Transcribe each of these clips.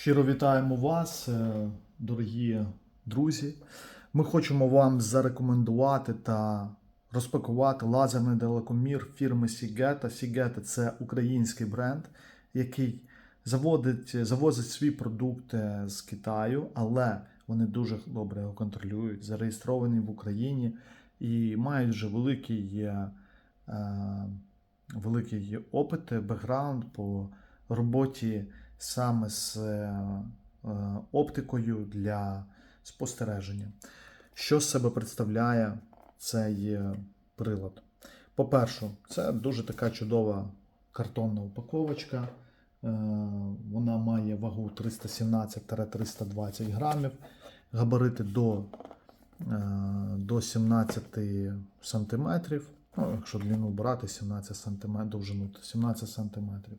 Щиро вітаємо вас, е, дорогі друзі. Ми хочемо вам зарекомендувати та розпакувати лазерний далекомір фірми Sigeta. Sigeta – це український бренд, який заводить, завозить свій продукт е, з Китаю, але вони дуже добре його контролюють, зареєстровані в Україні і мають вже великий, е, е, великий опит, бекграунд по роботі саме з е, е, оптикою для спостереження. Що з себе представляє цей е, прилад? По-перше, це дуже така чудова картонна упаковочка. Вона має вагу 317-320 грамів, габарити до, до 17 сантиметрів. Ну, якщо длину брати, 17 сантиметрів, довжину, 17 сантиметрів.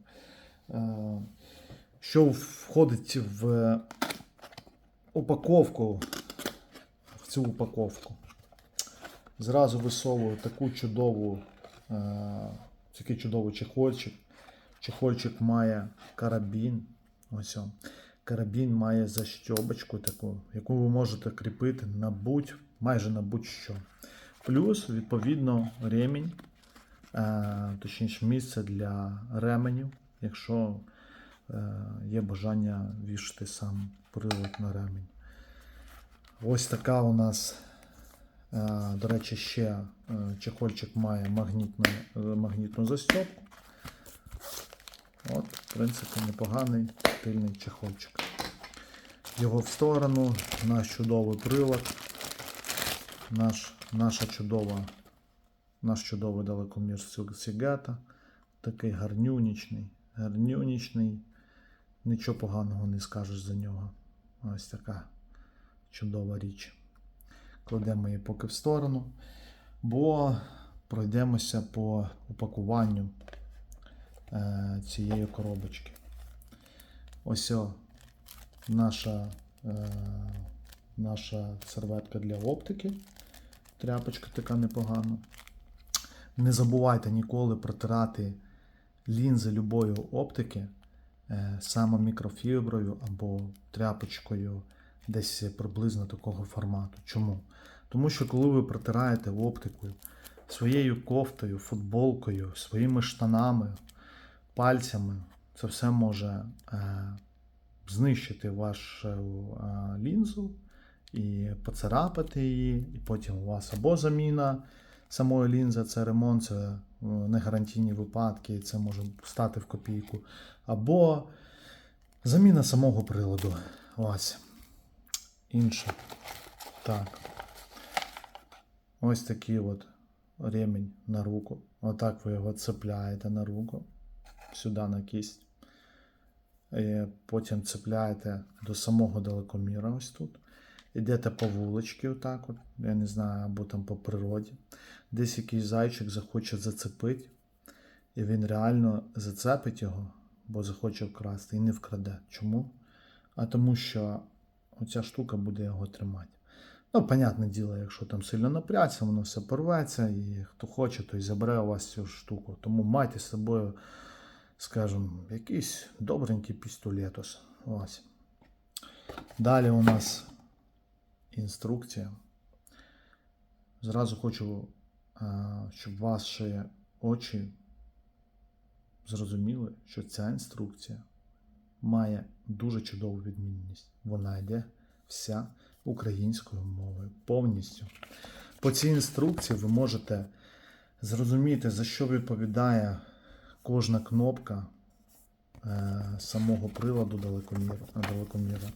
Е, що входить в упаковку, в цю упаковку. Зразу висовую таку чудову, е, такий чудовий чехольчик. Чехольчик має карабін. Ось он. Карабін має защобочку таку, яку ви можете кріпити на будь, майже на будь-що. Плюс, відповідно, ремінь, е, точніше, місце для ременів, якщо е, є бажання вішати сам прилад на ремінь. Ось така у нас, е, до речі, ще е, чехольчик має магнітну, е, магнітну застібку. От, в принципі, непоганий тильний чехольчик. Його в сторону, наш чудовий прилад, наш, наша чудова, наш чудовий далекомір Сігата. Такий гарнюнічний, гарнюнічний. Нічого поганого не скажеш за нього. Ось така чудова річ. Кладемо її поки в сторону, бо пройдемося по упакуванню е, цієї коробочки. Ось о, наша, е, наша серветка для оптики. Тряпочка така непогана. Не забувайте ніколи протирати лінзи любої оптики саме мікрофіброю або тряпочкою десь приблизно такого формату. Чому? Тому що коли ви протираєте оптику своєю кофтою, футболкою, своїми штанами, пальцями, це все може е, знищити вашу е, лінзу і поцарапати її, і потім у вас або заміна самої лінзи, це ремонт, це е, не гарантійні випадки, і це може стати в копійку, або заміна самого приладу. Ось. Інше. Так. Ось такий от ремінь на руку. Отак ви його цепляєте на руку, сюди на кість. І потім цепляєте до самого далекоміра ось тут. Ідете по вуличці, отак от, я не знаю, або там по природі. Десь якийсь зайчик захоче зацепити, і він реально зацепить його, бо захоче вкрасти і не вкраде. Чому? А тому що оця штука буде його тримати. Ну, понятне діло, якщо там сильно напряться, воно все порветься, і хто хоче, той забере у вас цю штуку. Тому майте з собою, скажімо, якийсь добренький пістолетос. Ось. Далі у нас інструкція. Зразу хочу, щоб ваші очі зрозуміли, що ця інструкція має дуже чудову відмінність. Вона йде вся українською мовою повністю. По цій інструкції ви можете зрозуміти, за що відповідає кожна кнопка е, самого приладу далекоміра.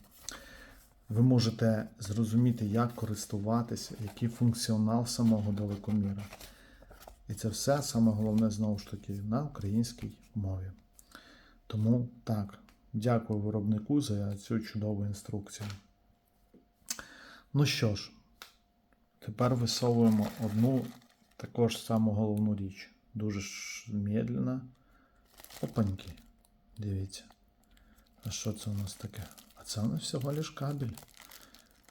Ви можете зрозуміти, як користуватися, який функціонал самого далекоміра. І це все саме головне знову ж таки на українській мові. Тому так, дякую виробнику за цю чудову інструкцію. Ну що ж, тепер висовуємо одну також саму головну річ. Дуже медленно. Опаньки. Дивіться. А що це у нас таке? А це у нас всього лиш кабель.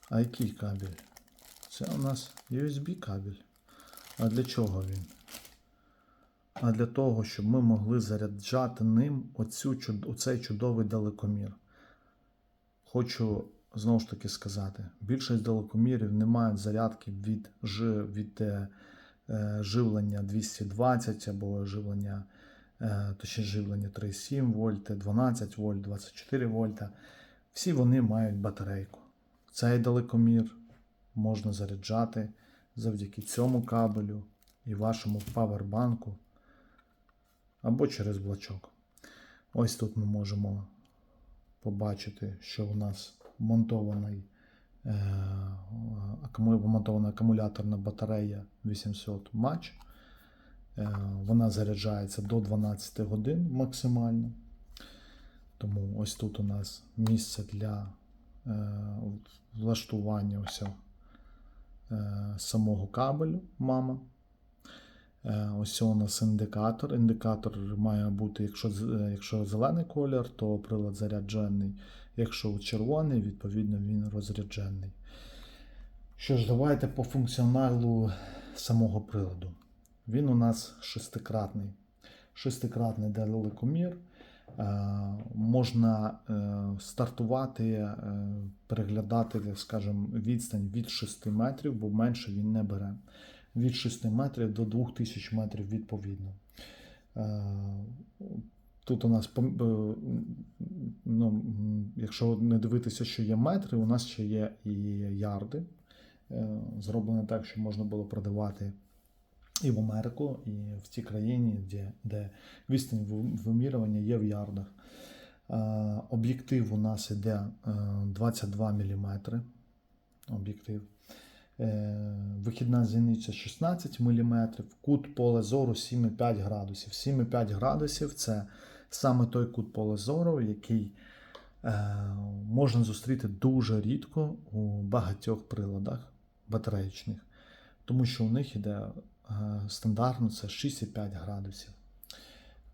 А який кабель? Це у нас USB кабель. А для чого він? А для того, щоб ми могли заряджати ним оцю, оцей чудовий далекомір. хочу знову ж таки сказати: більшість далекомірів не мають зарядки від, від е, е, живлення 220 або живлення, е, точніше живлення 3,7 вольти, 12 вольт, 24 вольта. Всі вони мають батарейку. Цей далекомір можна заряджати завдяки цьому кабелю і вашому павербанку або через блочок. Ось тут ми можемо побачити, що у нас монтований, е, вмонтована акумуляторна батарея 800 Матч. Е, вона заряджається до 12 годин максимально. Тому ось тут у нас місце для е, влаштування ось, е, самого кабелю мама. Е, Ось у нас індикатор. Індикатор має бути, якщо, якщо зелений колір, то прилад заряджений. Якщо червоний, відповідно він розряджений. Що ж, давайте по функціоналу самого приладу. Він у нас шестикратний. Шестикратний далекомір. Е, Можна е, стартувати, е, переглядати, так скажемо, відстань від 6 метрів, бо менше він не бере від 6 метрів до 2000 метрів відповідно. Тут у нас, ну, якщо не дивитися, що є метри, у нас ще є і ярди. Зроблено так, що можна було продавати і в Америку, і в ті країни, де, де відстань вимірювання є в ярдах. Е, Об'єктив у нас іде е, 22 мм. Об'єктив. Е, Вихідна зіниця 16 мм, кут поле зору 7,5 градусів. 7,5 градусів це саме той кут поле зору, який е, можна зустріти дуже рідко у багатьох приладах батареїчних, тому що у них іде е, стандартно це 6,5 градусів.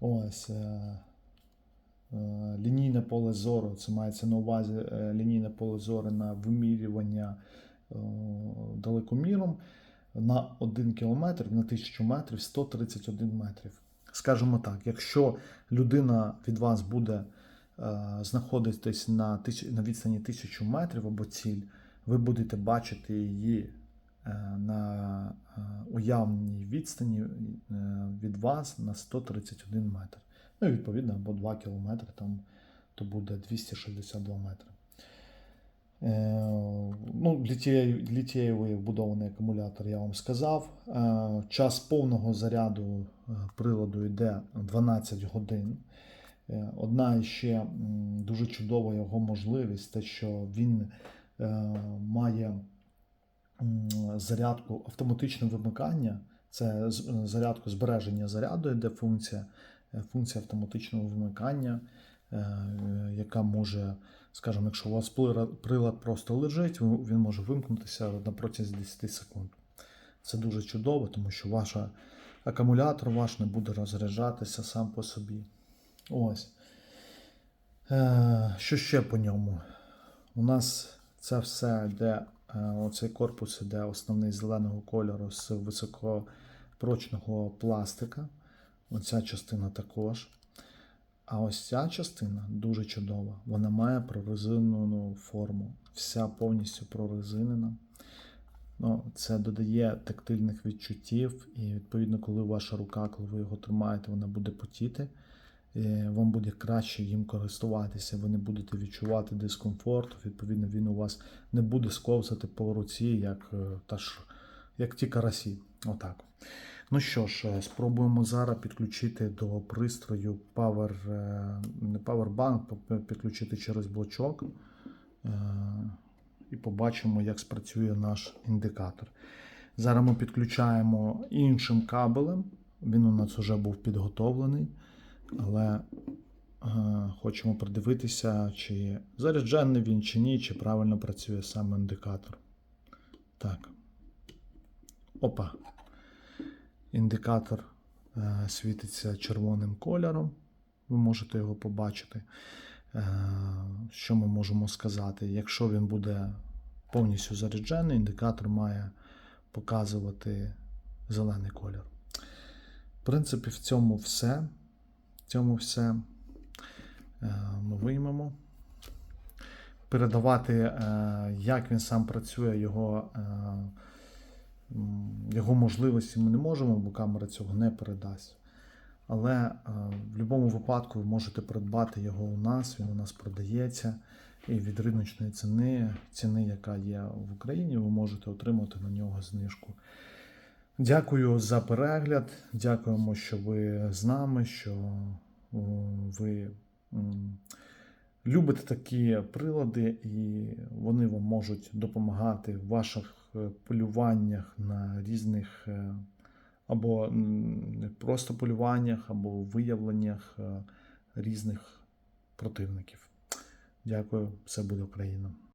Ось. Е, е, лінійне поле зору, це мається на увазі е, лінійне поле зору на вимірювання е, далекоміром на 1 км на 1000 метрів 131 метрів. Скажімо так, якщо людина від вас буде е, знаходитись на, на відстані 1000 метрів або ціль, ви будете бачити її е, на е, уявній відстані е, від вас на 131 метр. Ну, і відповідно, або 2 кілометри, там, то буде 262 метри. Е, Ну, літієвий вбудований акумулятор, я вам сказав. Е, Час повного заряду е, приладу йде 12 годин. Е, Одна ще дуже чудова його можливість, те, що він е, має зарядку автоматичне вимикання. Це е, зарядку збереження заряду, йде функція, е, функція автоматичного вимикання, е, яка може, скажімо, якщо у вас прилад просто лежить, він може вимкнутися на протязі 10 секунд. Це дуже чудово, тому що ваш акумулятор ваш не буде розряджатися сам по собі. Ось. Що ще по ньому? У нас це все йде, оцей корпус іде основний зеленого кольору з високопрочного пластика. Оця частина також. А ось ця частина дуже чудова. Вона має прорезинену форму. Вся повністю прорезинена. Ну, це додає тактильних відчуттів, і відповідно, коли ваша рука, коли ви його тримаєте, вона буде потіти. Е, Вам буде краще їм користуватися, ви не будете відчувати дискомфорт. Відповідно, він у вас не буде сковзати по руці, як, е, та ж, як ті карасі. Отак. Ну що ж, е, спробуємо зараз підключити до пристрою Power, не Powerbank, підключити через блочок. І побачимо, як спрацює наш індикатор. Зараз ми підключаємо іншим кабелем. Він у нас вже був підготовлений, але е, хочемо придивитися, чи заряджений він чи ні, чи правильно працює сам індикатор. Так. Опа. Індикатор е, світиться червоним кольором. Ви можете його побачити. Е, що ми можемо сказати? Якщо він буде повністю заряджений, індикатор має показувати зелений колір. В принципі, в цьому все. В цьому все Е, ми виймемо. передавати, е, як він сам працює, його, е, його можливості ми не можемо, бо камера цього не передасть. Але в будь-якому випадку ви можете придбати його у нас, він у нас продається. І від риночної ціни, ціни, яка є в Україні, ви можете отримати на нього знижку. Дякую за перегляд. Дякуємо, що ви з нами, що ви любите такі прилади, і вони вам можуть допомагати в ваших е, полюваннях на різних е, або просто полюваннях, або виявленнях е, різних противників. Дякую, все буде Україна.